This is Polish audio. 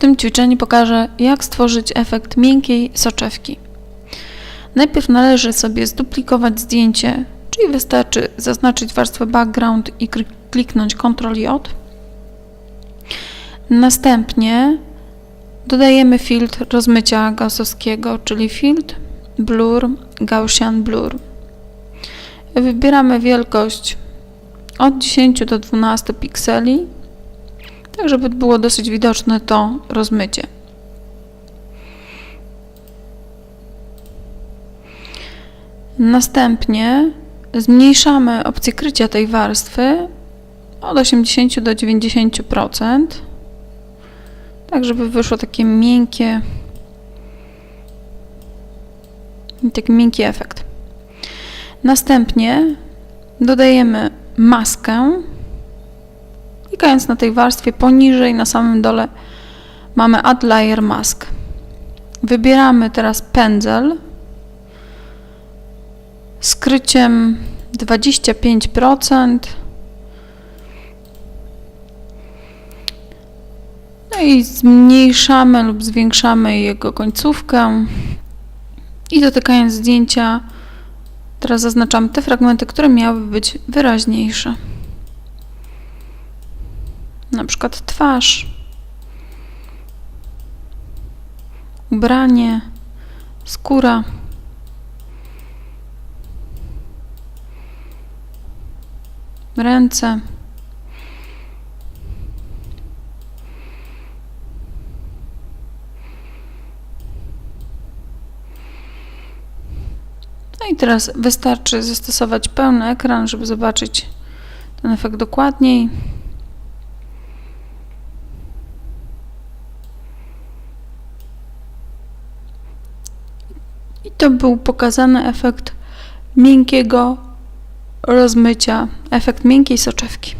tym ćwiczeniu pokażę, jak stworzyć efekt miękkiej soczewki. Najpierw należy sobie zduplikować zdjęcie, czyli wystarczy zaznaczyć warstwę background i klik- kliknąć Ctrl J. Następnie dodajemy filtr rozmycia gaussowskiego, czyli filtr Blur Gaussian Blur. Wybieramy wielkość od 10 do 12 pikseli, tak żeby było dosyć widoczne to rozmycie. Następnie zmniejszamy opcję krycia tej warstwy od 80 do 90%, tak żeby wyszło takie miękkie, taki miękki efekt. Następnie dodajemy maskę. Klikając na tej warstwie poniżej, na samym dole mamy Add Layer Mask. Wybieramy teraz pędzel z kryciem 25%. No i zmniejszamy lub zwiększamy jego końcówkę. I dotykając zdjęcia, teraz zaznaczam te fragmenty, które miały być wyraźniejsze. Na przykład twarz, ubranie, skóra. Ręce. No i teraz wystarczy zastosować pełny ekran, żeby zobaczyć ten efekt dokładniej. I to był pokazany efekt miękkiego rozmycia, efekt miękkiej soczewki.